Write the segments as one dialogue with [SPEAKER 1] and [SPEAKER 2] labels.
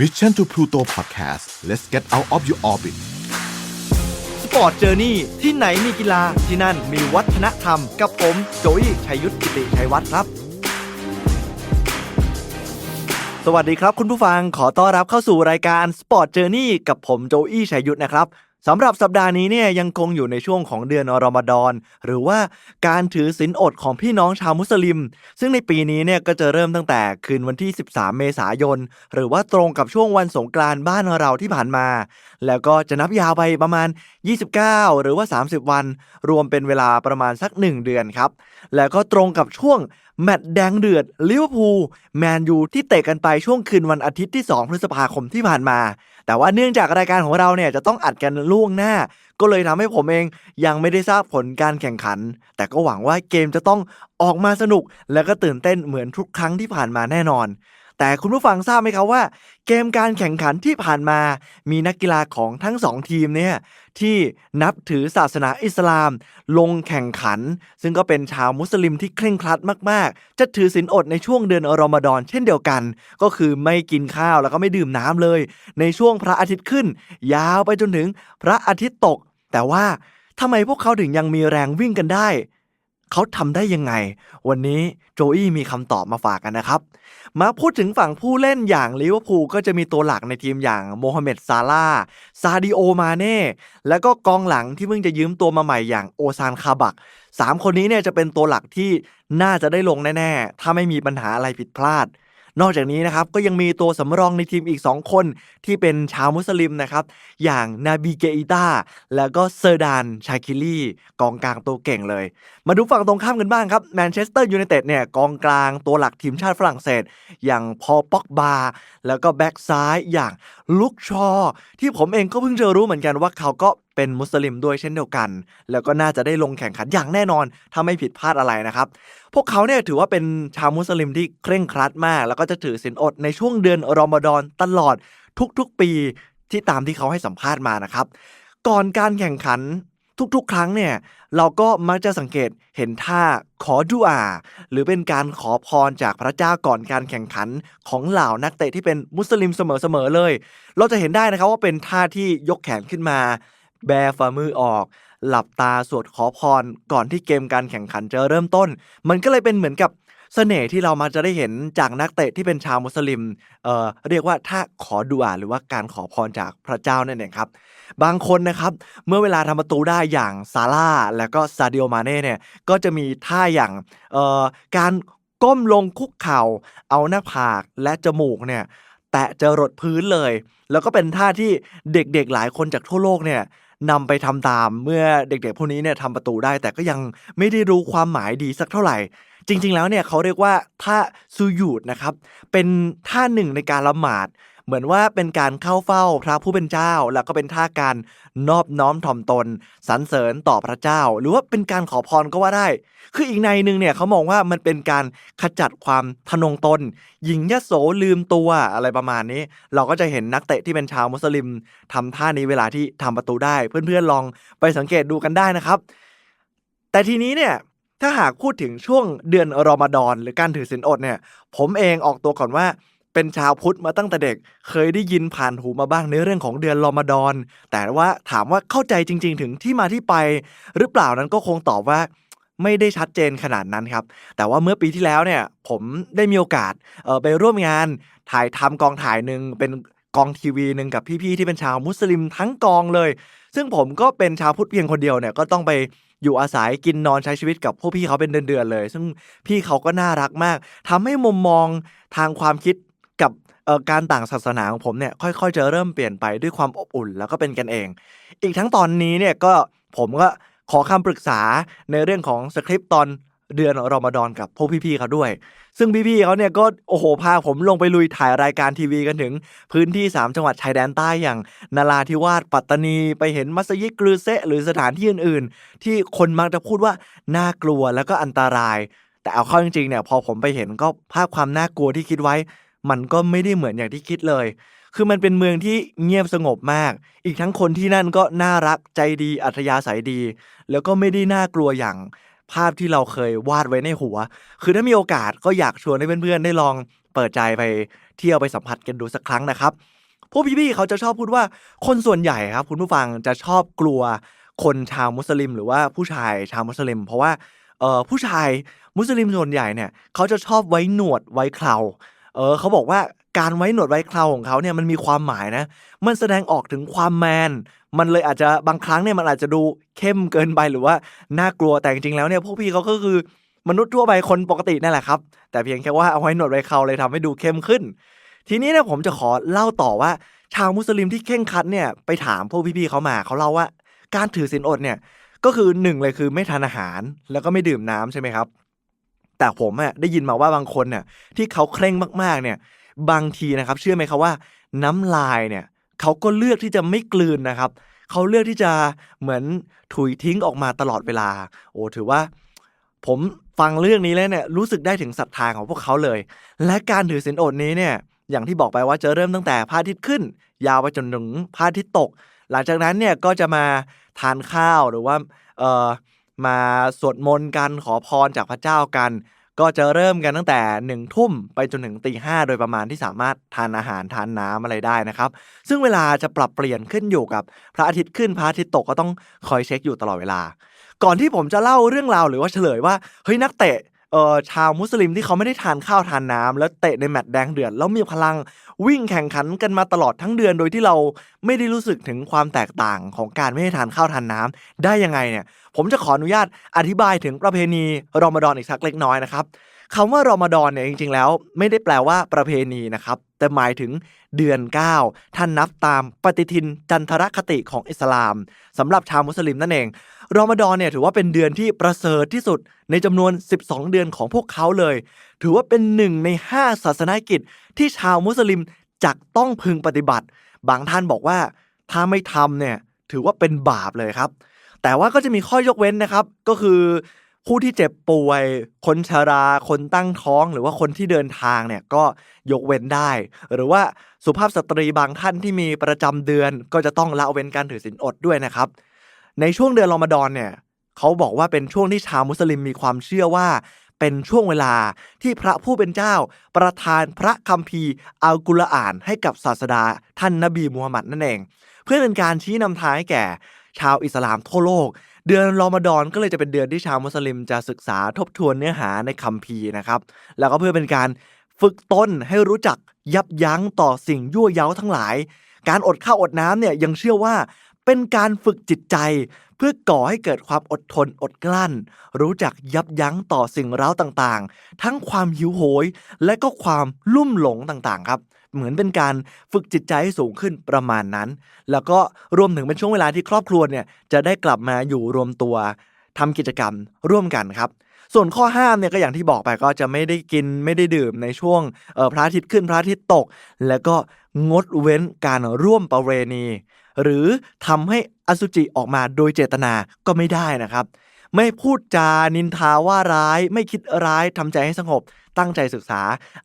[SPEAKER 1] Mission to Pluto Podcast let's get out of your orbit
[SPEAKER 2] สปอร์ตเจอร์นี่ที่ไหนมีกีฬาที่นั่นมีวัฒนธรรม กับผมโจอี้ชัยยุทธกิติชัยวัฒน์ครับ สวัสดีครับคุณผู้ฟังขอต้อนรับเข้าสู่รายการ Sport Journey กับผมโจอี้ชัยยุทธนะครับ สำหรับสัปดาห์นี้เนี่ยยังคงอยู่ในช่วงของเดือนอรอมฎอน หรือว่าการถือศีลอดของพี่น้องชาวมุสลิม ซึ่งในปีนี้เนี่ยก็จะเริ่มตั้งแต่คืนวันที่ 13 เมษายน หรือว่าตรงกับช่วงวันสงกรานต์บ้านเราที่ผ่านมา แล้วก็จะนับยาวไปประมาณ 29 หรือว่า 30 วัน รวมเป็นเวลาประมาณสัก 1 เดือนครับ แล้วก็ตรงกับช่วงแมตช์แดงเดือดลิเวอร์พูลแมนยูที่เตะกันไปช่วงคืนวันอาทิตย์ที่ 2 พฤษภาคมที่ผ่านมา แต่ว่าเนื่องจากรายการของเราเนี่ยจะต้องอัดกันล่วงหน้า ก็เลยทำให้ผมเองยังไม่ได้ทราบผลการแข่งขัน แต่ก็หวังว่าเกมจะต้องออกมาสนุก และก็ตื่นเต้นเหมือนทุกครั้งที่ผ่านมาแน่นอน แต่คุณผู้ฟังทราบไหมครับว่า เกมการแข่งขันที่ผ่านมา มีนักกีฬาของทั้งสองทีมเนี่ยที่นับถือศาสนาอิสลาม ลงแข่งขัน ซึ่งก็เป็นชาวมุสลิมที่เคร่งครัดมากๆ จะถือศีลอดในช่วงเดือนอรอมฎอนเช่นเดียวกัน ก็คือไม่กินข้าวแล้วก็ไม่ดื่มน้ำเลย ในช่วงพระอาทิตย์ขึ้น ยาวไปจนถึงพระอาทิตย์ตก แต่ว่าทำไมพวกเขาถึงยังมีแรงวิ่งกันได้ เขาทำได้ยังไง วันนี้โจอี้มีคำตอบมาฝากกันนะครับ มาพูดถึงฝั่งผู้เล่นอย่างลิเวอร์พูลก็จะมีตัวหลักในทีมอย่างโมฮัมเหม็ดซาลาซาดิโอมาเน่แล้วก็กองหลังที่เพิ่งจะยืมตัวมาใหม่อย่างโอซานคาบักสามคนนี้เนี่ยจะเป็นตัวหลักที่น่าจะได้ลงแน่ๆ ถ้าไม่มีปัญหาอะไรผิดพลาด นอกจากนี้นะครับก็ยังมีตัวสำรองในทีมอีก 2 คนที่เป็นชาวมุสลิมนะครับอย่างนาบีเกอิตาแล้วก็เซอร์ดานชาคิลี่กองกลางตัวเก่งเลย มาดูฝั่งตรงข้ามกันบ้างครับแมนเชสเตอร์ยูไนเต็ดเนี่ยกองกลางตัวหลักทีมชาติฝรั่งเศส อย่างพอป็อกบาแล้วก็แบ็กซ้ายอย่างลุกชอ ที่ผมเองก็เพิ่งจะรู้เหมือนกันว่าเขาก็ เป็นมุสลิมด้วยเช่นเดียวกัน แล้วก็น่าจะได้ลงแข่งขันอย่างแน่นอนถ้าไม่ผิดพลาดอะไรนะครับ พวกเขาเนี่ยถือว่าเป็นชาวมุสลิมที่เคร่งครัดมาก แล้วก็จะถือศีลอดในช่วงเดือนรอมฎอนตลอดทุกๆปีที่ตามที่เขาให้สัมภาษณ์มานะครับ ก่อนการแข่งขันทุกๆ ครั้งเนี่ยเราก็มักจะสังเกตเห็นท่าขอดุอา หรือเป็นการขอพรจากพระเจ้าก่อนการแข่งขันของเหล่านักเตะที่เป็นมุสลิมเสมอๆเลย เราจะเห็นได้นะครับว่าเป็นท่าที่ยกแขนขึ้นมา แบฝ่ามือออก หลับตาสวดขอพร ก่อนที่เกมการแข่งขันจะเริ่มต้น มันก็เลยเป็นเหมือนกับเสน่ห์ที่เรามาจะได้เห็นจากนักเตะที่เป็นชาวมุสลิมเอ่อเรียกว่าถ้าขอดุอาหรือว่าการขอพรจากพระเจ้านั่นเองครับ บางคนนะครับ เมื่อเวลาทำประตูได้อย่างซาร่าแล้วก็ซาดิโอมาเน่เนี่ยก็จะมีท่าอย่างเอ่อการก้มลงคุกเข่า เอาหน้าผากและจมูกเนี่ยแตะจะรดพื้นเลย แล้วก็เป็นท่าที่เด็กๆหลายคนจากทั่วโลกเนี่ย นำไปทำตามเมื่อเด็กๆพวกนี้เนี่ยทำประตูได้ แต่ก็ยังไม่ได้รู้ความหมายดีสักเท่าไหร่ จริง ๆ แล้วเนี่ยเขาเรียกว่าท่าซูยูดนะครับ เป็นท่าหนึ่งในการละหมาด เหมือนว่าเป็นการเข้าเฝ้าพระผู้เป็นเจ้า แล้วก็เป็นท่าการนอบน้อมถ่อมตนสรรเสริญต่อพระเจ้า หรือว่าเป็นการขอพรก็ว่าได้ คืออีกในหนึ่งเนี่ยเขามองว่ามันเป็นการขจัดความทะนงตน หญิงยโสลืมตัวอะไรประมาณนี้ เราก็จะเห็นนักเตะที่เป็นชาวมุสลิมทำท่านี้เวลาที่ทำประตูได้ เพื่อนๆลองไปสังเกตดูกันได้นะครับ แต่ทีนี้เนี่ย ถ้าหากพูดถึงช่วงเดือนรอมฎอนหรือการถือศีลอดเนี่ย ผมเองออกตัวก่อนว่าเป็นชาวพุทธมาตั้งแต่เด็ก เคยได้ยินผ่านหูมาบ้างในเรื่องของเดือนรอมฎอน แต่ว่าถามว่าเข้าใจจริง ๆ ถึงที่มาที่ไป หรือเปล่านั้นก็คงตอบว่าไม่ได้ชัดเจนขนาดนั้นครับ แต่ว่าเมื่อปีที่แล้วเนี่ยผมได้มีโอกาสไปร่วมงานถ่ายทำกองถ่ายหนึ่งเป็นกองทีวีหนึ่งกับพี่ๆที่เป็นชาวมุสลิมทั้งกองเลย ซึ่งผมก็เป็นชาวพุทธเพียงคนเดียวเนี่ยก็ต้องไป อยู่อาศัยกินนอนใช้ชีวิตกับพวกพี่เขาเป็นเดือนๆเลย ซึ่งพี่เขาก็น่ารักมากทำให้มุมมองทางความคิดกับการต่างศาสนาของผมเนี่ยค่อยๆจะเริ่มเปลี่ยนไปด้วยความอบอุ่นแล้วก็เป็นกันเอง อีกทั้งตอนนี้เนี่ยก็ผมก็ขอคำปรึกษาในเรื่องของสคริปต์ตอนเดือนรอมฎอนกับพวกพี่ๆเขาด้วย ซึ่งพี่ๆเขาเนี่ยก็โอ้โหพาผมลงไปลุยถ่ายรายการทีวีกันถึง พื้นที่ 3 จังหวัดชายแดนใต้อย่างนาราธิวาสปัตตานีไปเห็นมัสยิดกรือเซะหรือสถานที่อื่นๆ ที่คนมักจะพูดว่าน่ากลัวแล้วก็อันตราย แต่เอาเข้าจริงๆเนี่ยพอผมไปเห็นก็ภาพความน่ากลัวที่คิดไว้ มันก็ไม่ได้เหมือนอย่างที่คิดเลย คือมันเป็นเมืองที่เงียบสงบมาก อีกทั้งคนที่นั่นก็น่ารักใจดีอัธยาศัยดี แล้วก็ไม่ได้น่ากลัวอย่าง ภาพที่เราเคยวาดไว้ในหัว คือถ้ามีโอกาสก็อยากชวนให้เพื่อนๆ ได้ลองเปิดใจไปเที่ยวไปสัมผัสกันดูสักครั้งนะครับ พวกพี่ๆเขาจะชอบพูดว่าคนส่วนใหญ่ครับคุณผู้ฟังจะชอบกลัวคนชาวมุสลิม หรือว่าผู้ชายชาวมุสลิม เพราะว่าเออผู้ชายมุสลิมส่วนใหญ่เนี่ยเขาจะชอบไว้หนวดไว้เคราเออเขาบอกว่าการไว้หนวดไว้เคราของเขาเนี่ยมันมีความหมายนะ มันแสดงออกถึงความแมน มันเลยอาจจะบางครั้งเนี่ยมันอาจจะดูเข้มเกินไปหรือว่าน่ากลัวแต่จริงๆแล้วเนี่ยพวกพี่เขาก็คือมนุษย์ทั่วไปคนปกตินั่นแหละครับ แต่เพียงแค่ว่าเอาไว้หนวดไว้เคราเลยทำให้ดูเข้มขึ้น ทีนี้เนี่ยผมจะขอเล่าต่อว่า ชาวมุสลิมที่เข่งคัดเนี่ยไปถามพวกพี่ๆเขามาเขาเล่าว่า การถือศีลอดเนี่ยก็คือหนึ่งเลยคือไม่ทานอาหาร แล้วก็ไม่ดื่มน้ำใช่ไหมครับ แต่ผมอะได้ยินมาว่าบางคนเนี่ยที่เขาเคร่งมากๆเนี่ย บางทีนะครับ เชื่อไหมครับว่าน้ำลายเนี่ย เขาก็เลือกที่จะไม่กลืนนะครับ เขาเลือกที่จะเหมือนถุยทิ้งออกมาตลอดเวลา โอ้ถือว่า ผมฟังเรื่องนี้แล้วเนี่ยรู้สึกได้ถึงศรัทธาของพวกเขาเลย และการถือศีลอดนี้เนี่ย อย่างที่บอกไปว่าจะเริ่มตั้งแต่พระอาทิตย์ขึ้น ยาวไปจนถึงพระอาทิตย์ตก หลังจากนั้นเนี่ยก็จะมาทานข้าวหรือว่าเออมาสวดมนต์กันขอพรจากพระเจ้ากัน ก็จะเริ่มกันตั้งแต่หนึ่งทุ่มไปจนถึงตีห้าโดยประมาณที่สามารถทานอาหารทานน้ำอะไรได้นะครับ ซึ่งเวลาจะปรับเปลี่ยนขึ้นอยู่กับพระอาทิตย์ขึ้นพระอาทิตย์ตกก็ต้องคอยเช็คอยู่ตลอดเวลา ก่อนที่ผมจะเล่าเรื่องราวหรือว่าเฉลยว่าเฮ้ยนักเตะ เอ่อชาวมุสลิมที่เขาไม่ได้ทานข้าวทานน้ำแล้วเตะในแมตช์แดงเดือดแล้วมีพลังวิ่งแข่งขันกันมาตลอดทั้งเดือนโดยที่เราไม่ได้รู้สึกถึงความแตกต่างของการไม่ได้ทานข้าวทานน้ำได้ยังไงเนี่ย ผมจะขออนุญาตอธิบายถึงประเพณีรอมฎอนอีกสักเล็กน้อยนะครับคำว่ารอมฎอนเนี่ยจริงๆ แล้ว ไม่ได้แปลว่าประเพณีนะครับแต่หมายถึงเดือน 9 ท่านนับตามปฏิทินจันทรคติของอิสลามสำหรับชาวมุสลิมนั่นเอง รอมฎอนเนี่ยถือว่าเป็นเดือนที่ประเสริฐที่สุดในจำนวน 12 เดือนของพวกเขาเลย ถือว่าเป็นหนึ่งใน 5 ศาสนากิจ ที่ชาวมุสลิมจักต้องพึงปฏิบัติ บางท่านบอกว่าถ้าไม่ทำเนี่ยถือว่าเป็นบาปเลยครับ แต่ว่าก็จะมีข้อยกเว้นนะครับ ก็คือผู้ที่เจ็บป่วย คนชรา คนตั้งท้อง หรือว่าคนที่เดินทางเนี่ยก็ยกเว้นได้ หรือว่าสุภาพสตรีบางท่านที่มีประจำเดือน ก็จะต้องละเว้นการถือศีลอดด้วยนะครับ ในช่วงเดือนรอมฎอนเนี่ยเขาบอกว่าเป็นช่วงที่ชาวมุสลิมมีความเชื่อว่า เป็นช่วงเวลาที่พระผู้เป็นเจ้า ประทานพระคัมภีร์อัลกุรอานให้กับศาสดาท่านนบีมูฮัมมัดนั่นเอง เพื่อเป็นการชี้นำทางให้แก่ ชาวอิสลามทั่วโลก เดือนรอมฎอนก็เลยจะเป็นเดือนที่ชาวมุสลิมจะศึกษาทบทวนเนื้อหาในคัมภีร์นะครับ แล้วก็เพื่อเป็นการฝึกตนให้รู้จักยับยั้งต่อสิ่งยั่วเย้าทั้งหลาย การอดข้าวอดน้ำเนี่ยยังเชื่อว่า เป็นการฝึกจิตใจ เพื่อก่อให้เกิดความอดทนอดกลั้น รู้จักยับยั้งต่อสิ่งเร้าต่างๆ ทั้งความหิวโหย และก็ความลุ่มหลงต่างๆ ครับ เหมือนเป็นการฝึกจิตใจให้สูงขึ้นประมาณนั้น แล้วก็รวมถึงเป็นช่วงเวลาที่ครอบครัวเนี่ยจะได้กลับมาอยู่รวมตัวทำกิจกรรมร่วมกันครับส่วนข้อห้ามเนี่ยก็อย่างที่บอกไปก็จะไม่ได้กินไม่ได้ดื่มในช่วงพระอาทิตย์ขึ้นพระอาทิตย์ตก แล้วก็งดเว้นการร่วมประเวณี หรือทำให้อสุจิออกมาโดยเจตนาก็ไม่ได้นะครับ ไม่พูดจานินทาว่าร้าย ไม่คิดร้ายทำใจให้สงบ ตั้งใจศึกษา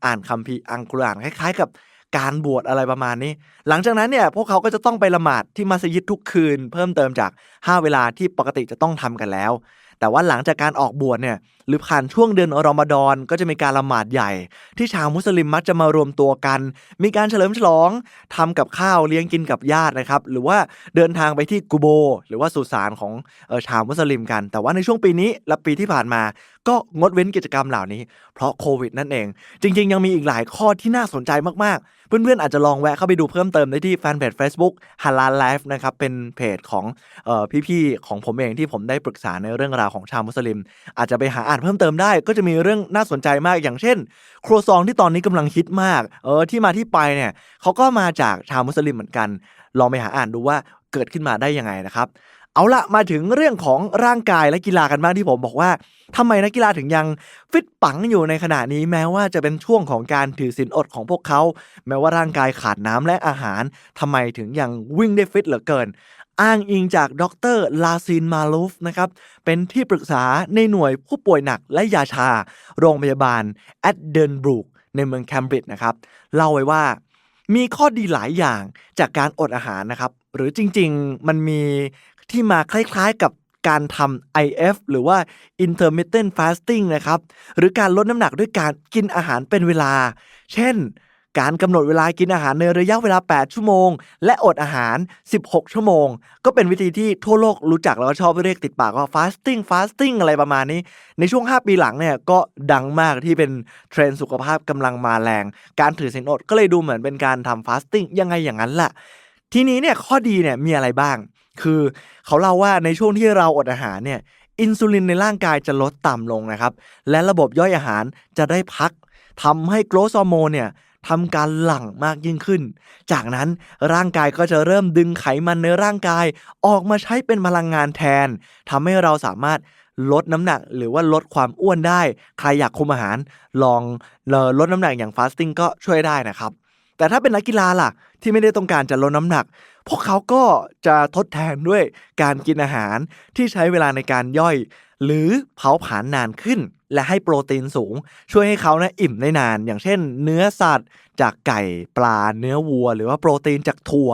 [SPEAKER 2] อ่านคัมภีร์อังกุรอานคล้ายๆ กับการบวชอะไรประมาณนี้ หลังจากนั้นเนี่ยพวกเขาก็จะต้องไปละหมาดที่มัสยิดทุกคืน เพิ่มเติมจาก 5 เวลาที่ปกติจะต้องทำกันแล้ว แต่ว่าหลังจากการออกบวชเนี่ย หรือผ่านช่วงเดือนอรอมฎอนก็จะมีการละหมาดใหญ่ ที่ชาวมุสลิมมักจะมารวมตัวกัน มีการเฉลิมฉลองทำกับข้าวเลี้ยงกินกับญาตินะครับ หรือว่าเดินทางไปที่กูโบ หรือว่าสุสานของออชาวมุสลิมกัน แต่ว่าในช่วงปีนี้และปีที่ผ่านมา ก็งดเว้นกิจกรรมเหล่านี้ เพราะโควิดนั่นเอง จริง ๆ ยังมีอีกหลายข้อที่น่าสนใจมากๆ เพื่อนๆอาจจะลองแวะเข้าไปดูเพิ่มเติมได้ที่แฟนเพจ Facebook ฮาลาลไลฟ์นะครับเป็นเพจของออพี่ๆของผมเองที่ผมได้ปรึกษาในเรื่องราวของชาวมุสลิม อาจจะไปหาอ่านเพิ่มเติมได้ก็จะมีเรื่องน่าสนใจมากอย่างเช่น ครัวซองที่ตอนนี้กำลังฮิตมาก เออที่มาที่ไปเนี่ยเขาก็มาจากชาวมุสลิมเหมือนกัน ลองไปหาอ่านดูว่าเกิดขึ้นมาได้ยังไงนะครับ เอาละมาถึงเรื่องของร่างกายและกีฬากันบ้างที่ผมบอกว่าทำไมนักกีฬาถึงยังฟิตปังอยู่ในขณะนี้แม้ว่าจะเป็นช่วงของการถือศีลอดของพวกเขา แม้ว่าร่างกายขาดน้ำและอาหารทำไมถึงยังวิ่งได้ฟิตเหลือเกิน อ้างอิงจากดรลาซินมาลูฟนะครับเป็นที่ปรึกษาในหน่วยผู้ป่วยหนักและยาชา โรงพยาบาลแอดเดนบรูกในเมืองแคมบริดจ์นะครับเล่าไว้ว่ามีข้อดีหลายอย่างจากการอดอาหารนะครับ หรือจริงๆมันมีที่มาคล้ายๆกับการทำ IF หรือว่า intermittent fasting นะครับ หรือการลดน้ำหนักด้วยการกินอาหารเป็นเวลา เช่น การกำหนดเวลากินอาหารในระยะเวลา 8 ชั่วโมง และอดอาหาร 16 ชั่วโมง ก็เป็นวิธีที่ทั่วโลกรู้จักแล้วก็ชอบเรียกติดปากว่า fasting fasting อะไรประมาณนี้ ในช่วง 5 ปีหลังเนี่ยก็ดังมากที่เป็นเทรนด์สุขภาพกำลังมาแรง การถือศีลอดก็เลยดูเหมือนเป็นการทำ fasting ยังไงอย่างนั้นแหละทีนี้เนี่ยข้อดีเนี่ยมีอะไรบ้าง คือเขาเล่าว่าในช่วงที่เราอดอาหารเนี่ยอินซูลินในร่างกายจะลดต่ำลงนะครับ และระบบย่อยอาหารจะได้พักทำให้โกรทฮอร์โมนเนี่ย ทำการหลั่งมากยิ่งขึ้น จากนั้นร่างกายก็จะเริ่มดึงไขมันในร่างกาย ออกมาใช้เป็นพลังงานแทนทำให้เราสามารถลดน้ำหนักหรือว่าลดความอ้วนได้ ใครอยากคุมอาหาร ลองลดน้ำหนักอย่างฟาสติ้งก็ช่วยได้นะครับ แต่ถ้าเป็นนักกีฬาล่ะ ที่ไม่ได้ต้องการจะลดน้ำหนัก พวกเขาก็จะทดแทนด้วยการกินอาหารที่ใช้เวลาในการย่อย หรือเผาผลาญนานขึ้น และให้โปรตีนสูง ช่วยให้เขานะอิ่มได้นาน อย่างเช่น เนื้อสัตว์ จากไก่ปลาเนื้อวัว หรือว่าโปรตีนจากถั่ว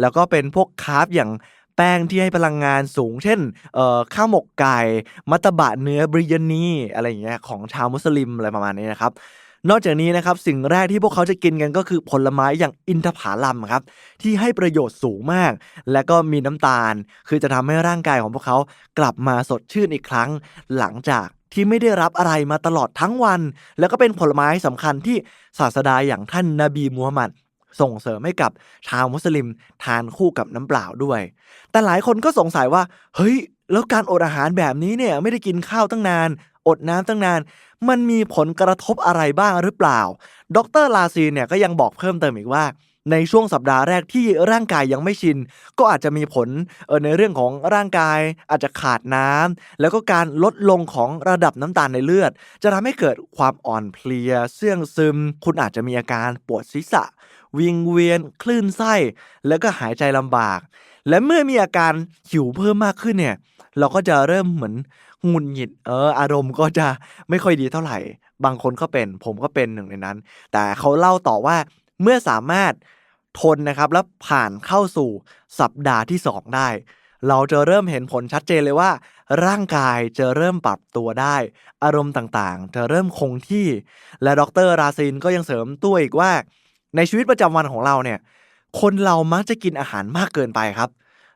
[SPEAKER 2] แล้วก็เป็นพวกคาร์บอย่างแป้งที่ให้พลังงานสูง เช่นข้าวหมกไก่ มัตตบะเนื้อบริยานีอะไรอย่างเงี้ยของชาวมุสลิมอะไรประมาณนี้นะครับ นอกจากนี้นะครับสิ่งแรกที่พวกเขาจะกินกันก็คือผลไม้อย่างอินทผลัมครับที่ให้ประโยชน์สูงมาก และก็มีน้ำตาล คือจะทำให้ร่างกายของพวกเขากลับมาสดชื่นอีกครั้ง หลังจากที่ไม่ได้รับอะไรมาตลอดทั้งวัน แล้วก็เป็นผลไม้สำคัญที่ศาสดาอย่างท่านนบีมูฮัมหมัดส่งเสริมให้กับชาวมุสลิมทานคู่กับน้ำเปล่าด้วย แต่หลายคนก็สงสัยว่า เฮ้ย แล้วการอดอาหารแบบนี้เนี่ยไม่ได้กินข้าวตั้งนาน อดน้ำตั้งนาน มันมีผลกระทบอะไรบ้างหรือเปล่า ดรลาซีเนี่ยก็ยังบอกเพิ่มเติมอีกว่า ในช่วงสัปดาห์แรกที่ร่างกายยังไม่ชิน ก็อาจจะมีผลเออในเรื่องของร่างกายอาจจะขาดน้ำแล้วก็การลดลงของระดับน้ำตาลในเลือด จะทำให้เกิดความอ่อนเพลียเสื่องซึม คุณอาจจะมีอาการปวดศีรษะ วิงเวียน คลื่นไส้ แล้วก็หายใจลำบาก และเมื่อมีอาการหิวเพิ่มมากขึ้นเนี่ยเราก็จะเริ่มเหมือน หงุนหงิดเอออารมณ์ก็จะไม่ค่อยดีเท่าไหร่ บางคนก็เป็นผมก็เป็นหนึ่งในนั้น แต่เขาเล่าต่อว่าเมื่อสามารถทนนะครับแล้วผ่านเข้าสู่สัปดาห์ที่ 2 ได้ เราจะเริ่มเห็นผลชัดเจนเลยว่า ร่างกายจะเริ่มปรับตัวได้ อารมณ์ต่างๆ จะเริ่มคงที่ และดรราซินก็ยังเสริมตัวอีกว่า ในชีวิตประจำวันของเราเนี่ยคนเรามักจะกินอาหารมากเกินไปครับ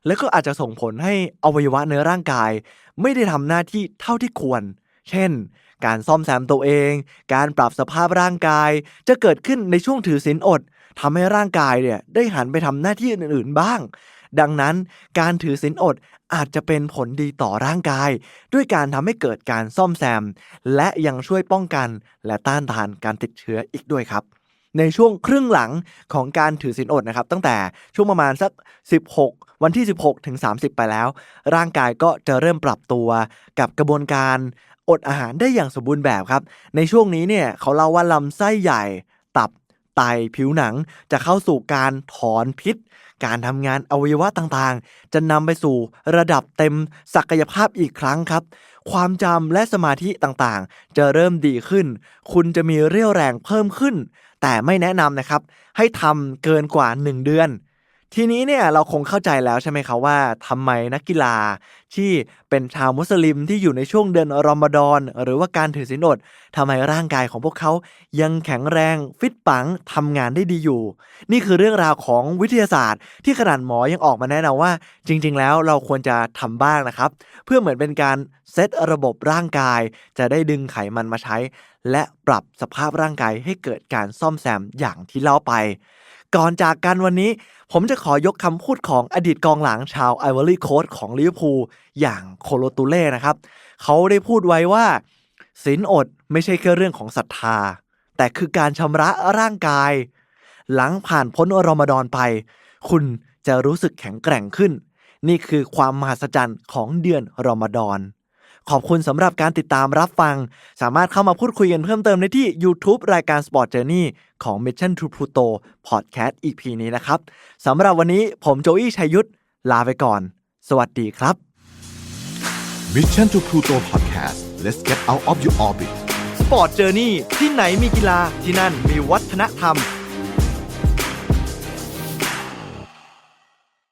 [SPEAKER 2] แล้วก็อาจจะส่งผลให้อวัยวะในร่างกาย ไม่ได้ทำหน้าที่เท่าที่ควร เช่น การซ่อมแซมตัวเอง การปรับสภาพร่างกาย จะเกิดขึ้นในช่วงถือศีลอดทำให้ร่างกายเนี่ยได้หันไปทำหน้าที่อื่นๆบ้าง ดังนั้นการถือศีลอดอาจจะเป็นผลดีต่อร่างกาย ด้วยการทำให้เกิดการซ่อมแซม และยังช่วยป้องกันและต้านทานการติดเชื้ออีกด้วยครับ ในช่วงครึ่งหลังของการถือศีลอดนะครับ ตั้งแต่ช่วงประมาณสัก 16 วันที่ 16 ถึง 30 ไปแล้ว ร่างกายก็จะเริ่มปรับตัวกับกระบวนการอดอาหารได้อย่างสมบูรณ์แบบครับ ในช่วงนี้เนี่ยเขาเล่าว่าลำไส้ใหญ่ตับไตผิวหนังจะเข้าสู่การถอนพิษ การทำงานอวัยวะต่างๆ จะนำไปสู่ระดับเต็มศักยภาพอีกครั้งครับ ความจำและสมาธิต่างๆ จะเริ่มดีขึ้น คุณจะมีเรี่ยวแรงเพิ่มขึ้น แต่ไม่แนะนำนะครับ ให้ทำเกินกว่า 1 เดือน ทีนี้เนี่ยเราคงเข้าใจแล้วใช่ไหมครับว่าทำไมนักกีฬาที่เป็นชาวมุสลิมที่อยู่ในช่วงเดือนรอมฎอนหรือว่าการถือศีลอดทำไมร่างกายของพวกเขายังแข็งแรงฟิตปังทำงานได้ดีอยู่ นี่คือเรื่องราวของวิทยาศาสตร์ ที่ขนาดหมอยังออกมาแนะนำว่า จริง ๆ แล้วเราควรจะทำบ้างนะครับ เพื่อเหมือนเป็นการเซตระบบร่างกาย จะได้ดึงไขมันมาใช้ และปรับสภาพร่างกายให้เกิดการซ่อมแซมอย่างที่เล่าไป ก่อนจากกันวันนี้ ผมจะขอยกคำพูดของอดีตกองหลังชาวไอวอรี่โคสของลิเวอร์พูลอย่างโคโลตูเล่นะครับ เขาได้พูดไว้ว่าศีลอดไม่ใช่แค่เรื่องของศรัทธา แต่คือการชำระร่างกาย หลังผ่านพ้นอรอมฎอนไป คุณจะรู้สึกแข็งแกร่งขึ้น นี่คือความมหัศจรรย์ของเดือนรอมฎอน ขอบคุณสำหรับการติดตามรับฟัง สามารถเข้ามาพูดคุยกันเพิ่มเติมได้ที่ YouTube รายการ Sport Journey ของ Mission to Pluto Podcast EP นี้นะครับสำหรับวันนี้ผมโจอี้ชัยยุทธลาไปก่อน สวัสดีครับ
[SPEAKER 1] Mission to Pluto Podcast let's get out of your orbit
[SPEAKER 2] Sport Journey ที่ไหนมีกีฬาที่นั่นมีวัฒนธรรม